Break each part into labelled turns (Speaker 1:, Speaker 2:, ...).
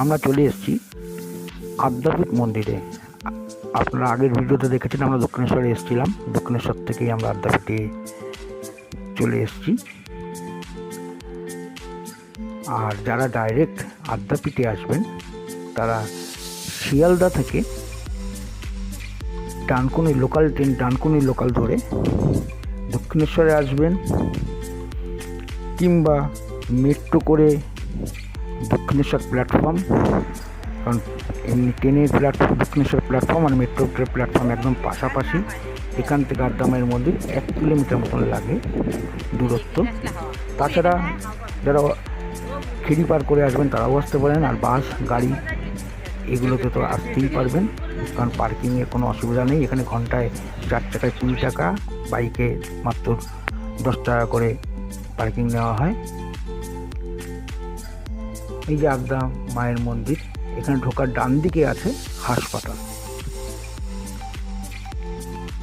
Speaker 1: আমরা চলে এসেছি আদ্যাপীঠ মন্দিরে। আপনারা আগের ভিডিওতে দেখেছেন আমরা দক্ষিণেশ্বরে এসেছিলাম। দক্ষিণেশ্বর থেকেই আমরা আদ্যাপীঠে চলে এসেছি। আর যারা ডাইরেক্ট আদ্যাপীঠে আসবেন, তারা শিয়ালদা থেকে Dankuni local train Dankuni local ধরে দক্ষিণেশ্বরে আসবেন কিংবা মেট্রো করে দক্ষিণেশ্বর প্ল্যাটফর্ম। কারণ এমনি ট্রেনের প্ল্যাটফর্ম দক্ষিণেশ্বর প্ল্যাটফর্ম আর মেট্রো প্ল্যাটফর্ম একদম পাশাপাশি। এখান থেকে আদ্দামায়ের মধ্যে এক কিলোমিটার মতন লাগে দূরত্ব। তাছাড়া যারা ফেরি পার করে আসবেন তারাও আসতে পারেন আর বাস, গাড়ি এগুলোতে তো আসতেই পারবেন। কারণ পার্কিংয়ে কোনো অসুবিধা নেই। এখানে ঘন্টায় চার টাকায় কুড়ি টাকা, বাইকে মাত্র দশ টাকা করে পার্কিং নেওয়া হয়। এই যে আগদা মায়ের মন্দির। এখানে ঢোকার ডান দিকে আছে হাসপাতাল।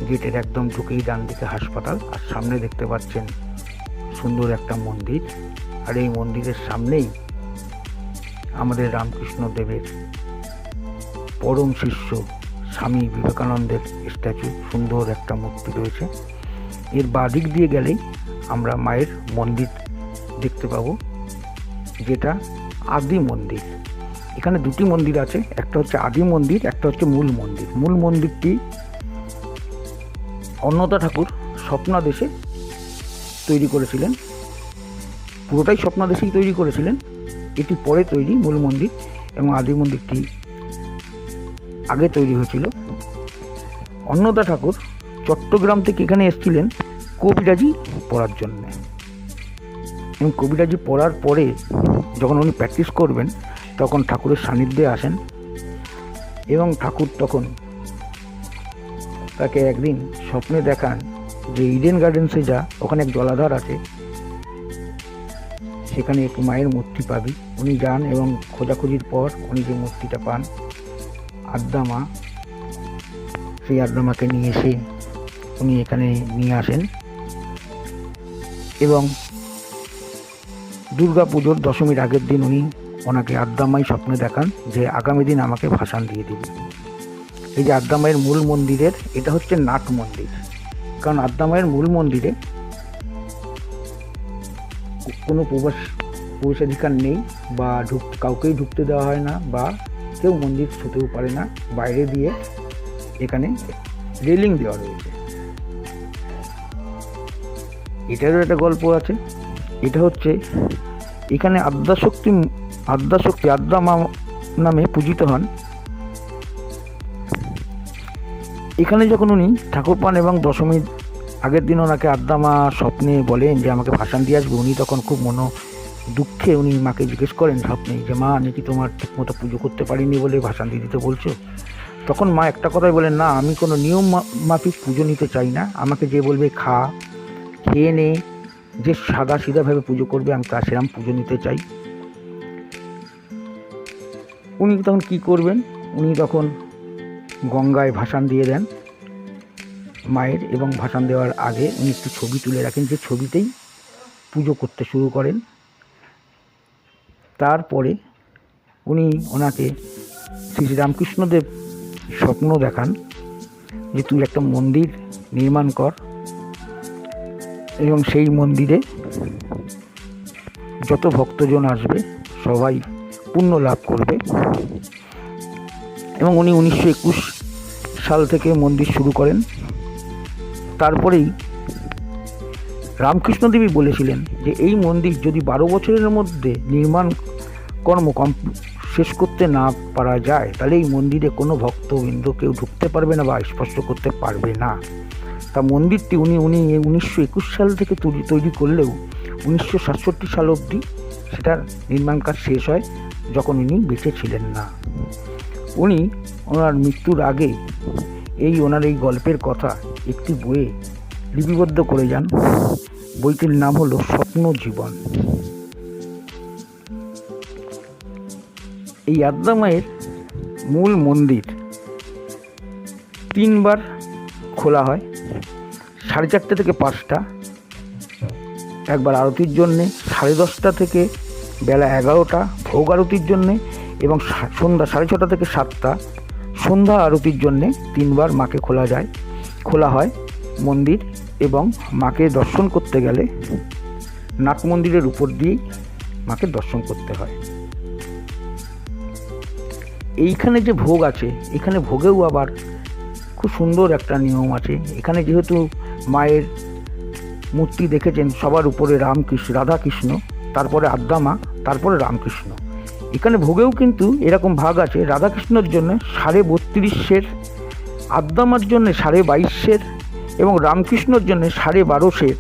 Speaker 1: গেটের একদম ঢুকেই ডান দিকে হাসপাতাল। আর সামনে দেখতে পাচ্ছেন সুন্দর একটা মন্দির। আর এই মন্দিরের সামনেই আমাদের রামকৃষ্ণ দেবের পরম শিষ্য স্বামী বিবেকানন্দের স্ট্যাচু, সুন্দর একটা মূর্তি রয়েছে। এর বাদিক দিয়ে গেলেই আমরা মায়ের মন্দির দেখতে পাবো, যেটা আদি মন্দির। এখানে দুটি মন্দির আছে, একটা হচ্ছে আদি মন্দির, একটা হচ্ছে মূল মন্দির। মূল মন্দিরটি অন্নদা ঠাকুর স্বপ্নাদেশে তৈরি করেছিলেন। পুরোটাই স্বপ্নাদেশেই তৈরি করেছিলেন। এটি পরে তৈরি মূল মন্দির এবং আদি মন্দিরটি আগে তৈরি হয়েছিল। অন্নদা ঠাকুর চট্টগ্রাম থেকে এখানে এসেছিলেন কবিরাজি পড়ার জন্যে। এবং কবিরাজি পড়ার পরে যখন উনি প্র্যাকটিস করবেন, তখন ঠাকুরের সান্নিধ্যে আসেন এবং ঠাকুর তখন তাকে একদিন স্বপ্নে দেখান যে ইডেন গার্ডেন্সে যা, ওখানে এক জলাধার আছে। সেখানে এক মায়ের মূর্তি পাবি। উনি যান এবং খোঁজাখুঁজির পর উনি যে মূর্তিটা পান আদ্যা মা, সেই আদ্যা মাকে নিয়ে এসে উনি এখানে নিয়ে আসেন এবং দুর্গা পুজোর দশমীর আগের দিন উনি ওনাকে আদ্দামাই স্বপ্নে দেখান যে আগামী দিন আমাকে ভাসান দিয়ে দিবে। এই যে আদ্দামায়ের মূল মন্দিরের, এটা হচ্ছে নাট মন্দির। কারণ আদ্দামায়ের মূল মন্দিরে কোনো প্রবেশ, প্রবেশাধিকার নেই বা ঢুক, কাউকেই ঢুকতে দেওয়া হয় না বা কেউ মন্দির ছুতেও পারে না। বাইরে দিয়ে এখানে রেলিং দেওয়া রয়েছে। এটারও একটা গল্প আছে। এটা হচ্ছে এখানে আদ্যাশক্তি আদ্যাশক্তি, আদ্যা মা নামে পূজিত হন। এখানে যখন উনি ঠাকুর পান এবং দশমীর আগের দিন ওনাকে আদ্যা মা স্বপ্নে বলেন যে, আমাকে ভাসান দিয়ে আসবে। উনি তখন খুব মনো দুঃখে উনি মাকে জিজ্ঞেস করেন, স্বপ্নে যে, মা, আমি কি তোমার ঠিকমতো পুজো করতে পারিনি বলে ভাসান দিয়ে দিতে বলছো? তখন মা একটা কথাই বলেন, না, আমি কোনো নিয়ম মাফিক পুজো নিতে চাই না। আমাকে যে বলবে খা, খেয়ে নে যে সাদা সিধাভাবে পুজো করবে, আমি তার সেরকম পুজো নিতে চাই। উনি তখন কি করবেন? উনি তখন গঙ্গায় ভাসান দিয়ে দেন মায়ের, এবং ভাসান দেওয়ার আগে উনি একটু ছবি তুলে রাখেন, যে ছবিতেই পুজো করতে শুরু করেন। তারপরে উনি ওনাকে শ্রী শ্রী রামকৃষ্ণদেব স্বপ্ন দেখান, যে তুই একটা মন্দির নির্মাণ কর। এবং সেই মন্দিরে যত ভক্তজন আসবে, সবাই পুণ্য লাভ করবে। এবং উনি উনিশশো একুশ সাল থেকে মন্দির শুরু করেন। তারপরেই রামকৃষ্ণদেবী বলেছিলেন যে, এই মন্দির যদি বারো বছরের মধ্যে নির্মাণ কর্ম কম, শেষ করতে না পারা যায়, তাহলে এই মন্দিরে কোনো ভক্তবৃন্দ কেউ ঢুকতে পারবে না বা স্পর্শ করতে পারবে না। তা মন্দিরটি উনি উনি উনিশশো একুশ সাল থেকে তৈরি করলেও উনিশশো সাতষট্টি সাল অবধি সেটার নির্মাণ কাজ শেষ হয় যখন উনি বেঁচে ছিলেন না। উনি ওনার মৃত্যুর আগে এই ওনার এই গল্পের কথা একটি বইয়ে লিপিবদ্ধ করে যান। বইটির নাম হলো স্বপ্ন জীবন। এই আদ্যা মায়ের মূল মন্দির তিনবার খোলা হয়। সাড়ে চারটে থেকে পাঁচটা। একবার আরতির জন্যে সাড়ে দশটা থেকে বেলা এগারোটা, ভোগ আরতির জন্যে এবং সন্ধ্যা সাড়ে ছটা থেকে সাতটা। সন্ধ্যা আরতির জন্যে তিনবার মাকে খোলা যায়, খোলা হয় মন্দির এবং মাকে দর্শন করতে গেলে নাট মন্দিরের উপর দিয়েই মাকে দর্শন করতে হয়। এইখানে যে ভোগ আছে, এখানে ভোগেও আবার খুব সুন্দর একটা নিয়ম আছে। এখানে যেহেতু মায়ের মূর্তি দেখেছেন, সবার উপরে রামকৃষ্ণ, রাধাকৃষ্ণ, তারপরে আদ্দামা, তারপরে রামকৃষ্ণ। এখানে ভোগেও কিন্তু এরকম ভাগ আছে, রাধাকৃষ্ণর জন্য সাড়ে বত্রিশের, আদ্দামার জন্য সাড়ে বাইশের এবং রামকৃষ্ণর জন্য সাড়ে বারোশের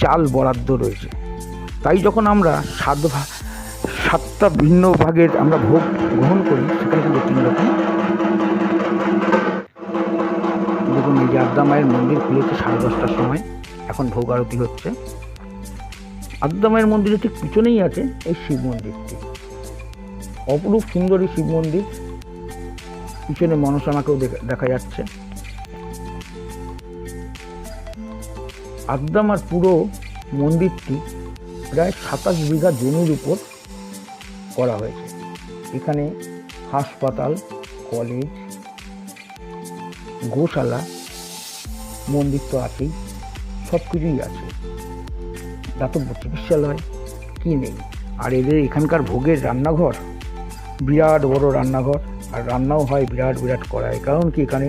Speaker 1: চাল বরাদ্দ রয়েছে। তাই যখন আমরা সাত সাতটা ভিন্ন ভাগের আমরা ভোগ গ্রহণ করি মন্দির খুলেছে সাড়ে দশটার সময়। এখন ভোগ আরতি হচ্ছে। আদ্যা মায়ের মন্দিরের ঠিক পিছনেই আছে এই শিব মন্দিরটি। অপরূপ সুন্দরী শিব মন্দির। পিছনে মনসামাকেও দেখা- যাচ্ছে। আদ্দামার পুরো মন্দিরটি প্রায় সাতাশ বিঘা জমির উপর করা হয়েছে। এখানে হাসপাতাল, কলেজ, গোশালা মন্দির তো আছেই, সব কিছুই আছে। দাতব্য চিকিৎসালয়, কি নেই? আর এদের এখানকার ভোগের রান্নাঘর, বিরাট বড় রান্নাঘর, আর রান্নাও হয় বিরাট বিরাট করায়। কারণ কি এখানে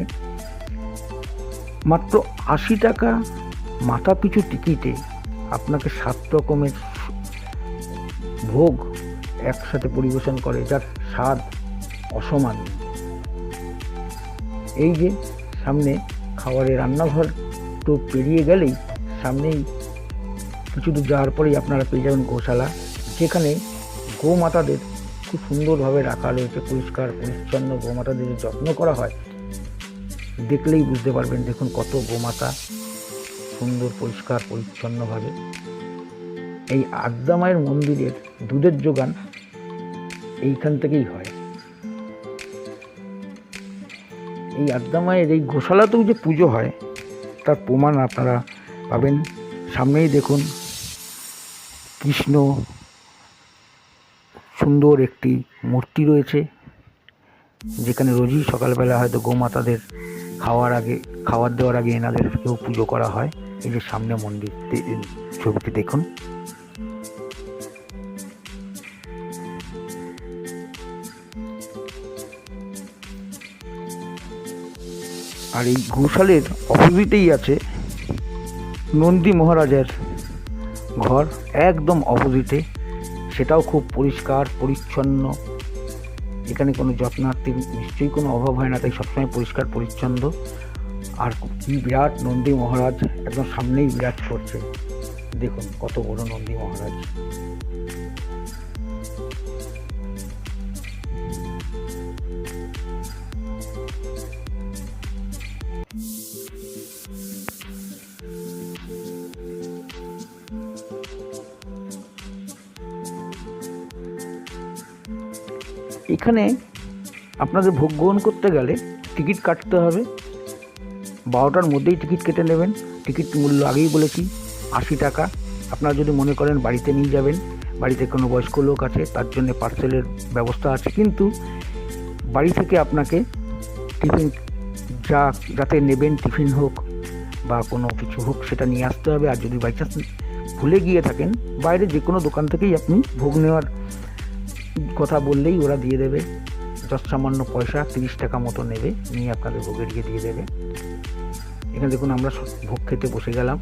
Speaker 1: মাত্র আশি টাকা মাথা পিছু টিকিটে আপনাকে সাত রকমের ভোগ একসাথে পরিবেশন করে, যার স্বাদ অসমান। এই যে সামনে খাবারের রান্নাঘর তো পেরিয়ে গেলেই সামনেই কিছু দূর যাওয়ার পরেই আপনারা পেয়ে যাবেন গোশালা, যেখানে গোমাতাদের খুব সুন্দরভাবে রাখা রয়েছে, পরিষ্কার, পরিচ্ছন্ন গোমাতাদের যত্ন করা হয়। দেখলেই বুঝতে পারবেন, দেখুন কত গোমাতা সুন্দর, পরিষ্কার, পরিচ্ছন্নভাবে। এই আদ্যা মায়ের মন্দিরের দুধের যোগান এইখান থেকেই হয়। এই আদ্যা মায়ের এই গোশালাতেও যে পুজো হয়, তার প্রমাণ আপনারা পাবেন। সামনেই দেখুন, কৃষ্ণ সুন্দর একটি মূর্তি রয়েছে, যেখানে রোজই সকালবেলা হয়তো গোমাতাদের খাওয়ার আগে খাবার দেওয়ার আগে এনাদেরকেও পুজো করা হয়। এই যে সামনে মন্দির ছবিটি দেখুন। আর এই গোশালের অপোজিটেই আছে নন্দী মহারাজের ঘর, একদম অপোজিটে। সেটাও খুব পরিষ্কার, পরিচ্ছন্ন। এখানে কোনো যত্নার্থী, নিশ্চয়ই কোনো অভাব হয় না, তাই সবসময় পরিষ্কার, পরিচ্ছন্ন। আর কি বিরাট নন্দী মহারাজ, একদম সামনেই বিরাজ করছে। দেখুন কত বড় নন্দী মহারাজ। এখানে আপনাদের ভোগ গ্রহণ করতে গেলে টিকিট কাটতে হবে। বারোটার মধ্যেই টিকিট কেটে নেবেন। টিকিট মূল্য আগেই বলেছি, আশি টাকা। আপনারা যদি মনে করেন বাড়িতে নিয়ে যাবেন, বাড়িতে কোনো বয়স্ক লোক আছে, তার জন্য পার্সেলের ব্যবস্থা আছে। কিন্তু বাড়ি থেকে আপনাকে টিফিন যা, যাতে নেবেন টিফিন হোক বা কোনো কিছু হোক, সেটা নিয়ে আসতে হবে। আর যদি বাই চান্স ভুলে গিয়ে থাকেন, বাইরে যে কোনো দোকান থেকেই আপনি ভোগ নেওয়ার কথা বললেই ওরা দিয়ে দেবে। যত সামান্য পয়সা, তিরিশ টাকা মতো নেবে, নিয়ে আপনাদের ভোগের গিয়ে দিয়ে দেবে। এখানে দেখুন আমরা ভোগ খেতে বসে গেলাম।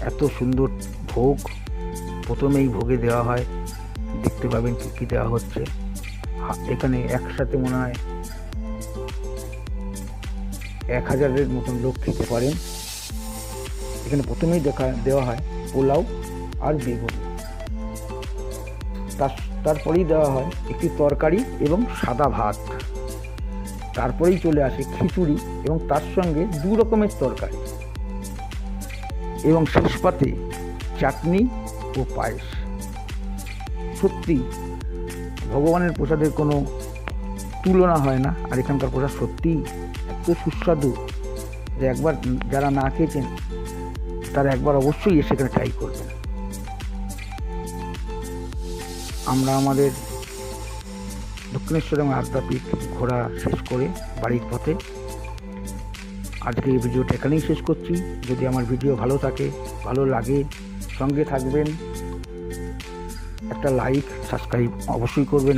Speaker 1: এত সুন্দর ভোগ। প্রথমেই ভোগে দেওয়া হয়। দেখতে পাবেন কী কী দেওয়া হচ্ছে। এখানে একসাথে মনে হয় এক হাজারের মতন লোক খেতে পারেন। এখানে প্রথমেই দেখা, দেওয়া হয় পোলাও আর বেগুন। তারপরেই দেওয়া হয় একটি তরকারি এবং সাদা ভাত। তারপরেই চলে আসে খিচুড়ি এবং তার সঙ্গে দু রকমের তরকারি এবং শেষ পাতে চাটনি ও পায়েস। সত্যি, ভগবানের প্রসাদের কোনো তুলনা হয় না, আর এখানকার প্রসাদ সত্যিই এত সুস্বাদু যে একবার যারা না খেয়েছেন, তারা একবার অবশ্যই এসে এখানে ট্রাই করবেন। আমরা আমাদের দক্ষিণেশ্বর এবং আদ্যাপীঠ ঘোরা শেষ করে বাড়ির পথে। আজকে এই ভিডিওটা এখানেই শেষ করছি। যদি আমার ভিডিও ভালো থাকে, ভালো লাগে, সঙ্গে থাকবেন, একটা লাইক সাবস্ক্রাইব অবশ্যই করবেন।